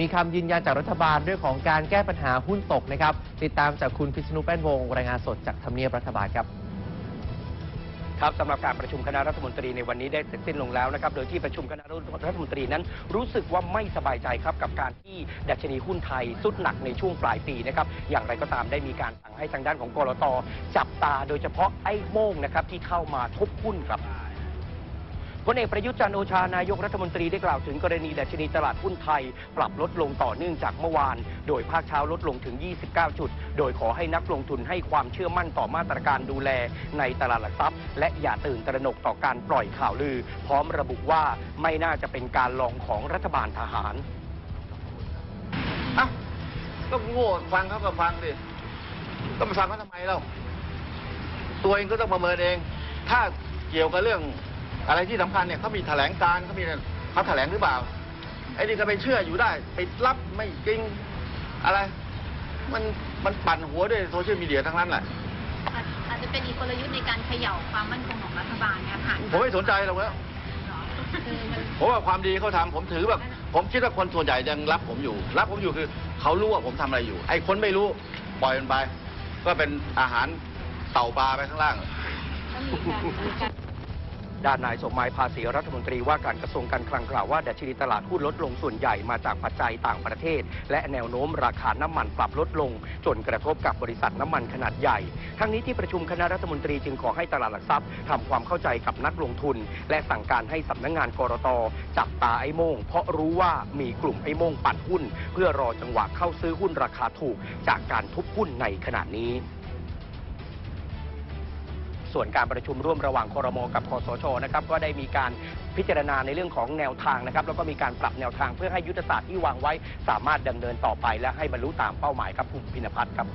มีคำยืนยันจากรัฐบาลเรื่องของการแก้ปัญหาหุ้นตกนะครับ ติดตามจากคุณพิษณุแป้นวงศ์รายงานสดจากทำเนียบรัฐบาลครับครับสำหรับการประชุมคณะรัฐมนตรีในวันนี้ได้เสร็จสิ้นลงแล้วนะครับ โดยที่ประชุมคณะรัฐมนตรีนั้น รู้สึกว่าไม่สบายใจครับกับการที่ดัชนีหุ้นไทยสุดหนักในช่วงปลายปีนะครับ อย่างไรก็ตามได้มีการสั่งให้ทางด้านของกรตจับตาโดยเฉพาะไอ้โม่งนะครับที่เข้ามาทบหุ้นครับ พลเอกประยุทธ์จันโอชานายกรัฐมนตรีได้กล่าวถึงกรณีดัชนีตลาดหุ้นไทย ปรับลดลงต่อเนื่องจากเมื่อวาน โดยภาคเช้าลดลงถึง 29 จุด โดยขอให้นักลงทุนให้ความเชื่อมั่นต่อมาตรการดูแลในตลาดหลักทรัพย์ และอย่าตื่นตระหนกต่อการปล่อยข่าวลือ พร้อมระบุว่าไม่น่าจะเป็นการลองของรัฐบาลทหารอ้าก็โง่ฟังเขาก็ฟังสิก็มาฟังเขาทำไมเล่าตัวเองก็ต้องประเมินเอง ถ้าเกี่ยวกับเรื่อง อะไรที่สำคัญเนี่ยเขามีแถลงการณ์เขามีเขาแถลงหรือเปล่าไอ้นี่ก็ไปเชื่ออยู่ได้ไปรับไม่จริงอะไร มันมันปั่นหัวด้วยโซเชียลมีเดียทั้งนั้นแหละอาจอาจจะเป็นอีกกลยุทธ์ในการเขย่าความมั่นคงของรัฐบาลเนี่ยค่ะผมไม่สนใจหรอกแล้วคือมันผมว่าความดีเขาทำผมถือแบบผมคิดว่าคนส่วนใหญ่ยังรับผมอยู่ รับผมอยู่คือเขารู้ว่าผมทำอะไรอยู่ ไอ้คนไม่รู้ปล่อยมันไป ก็เป็นอาหารเต่าปลาไปข้างล่าง ด้านนายสมหมายภาษีรัฐมนตรีว่าการกระทรวงการคลังกล่าวว่าดัชนีตลาดหุ้นลดลงส่วนใหญ่มาจากปัจจัยต่างประเทศ และแนวโน้มราคาน้ำมันปรับลดลง จนกระทบกับบริษัทน้ำมันขนาดใหญ่ ทั้งนี้ที่ประชุมคณะรัฐมนตรีจึงขอให้ตลาดหลักทรัพย์ทำความเข้าใจกับนักลงทุน และสั่งการให้สำนักงานกรตจับตาไอ้โมง เพราะรู้ว่ามีกลุ่มไอ้โมงปั่นหุ้น เพื่อรอจังหวะเข้าซื้อหุ้นราคาถูก จากการทุบหุ้นในขณะนี้ ส่วนการประชุมร่วมระหว่างคอรมอกับคอสชนะครับก็ได้มีการพิจารณาในเรื่องของแนวทางนะครับแล้วก็มีการปรับแนวทางเพื่อให้ยุทธศาสตร์ที่วางไว้ สามารถดำเนินต่อไปและให้บรรลุตามเป้าหมายครับคุณพินพัฒน์ครับ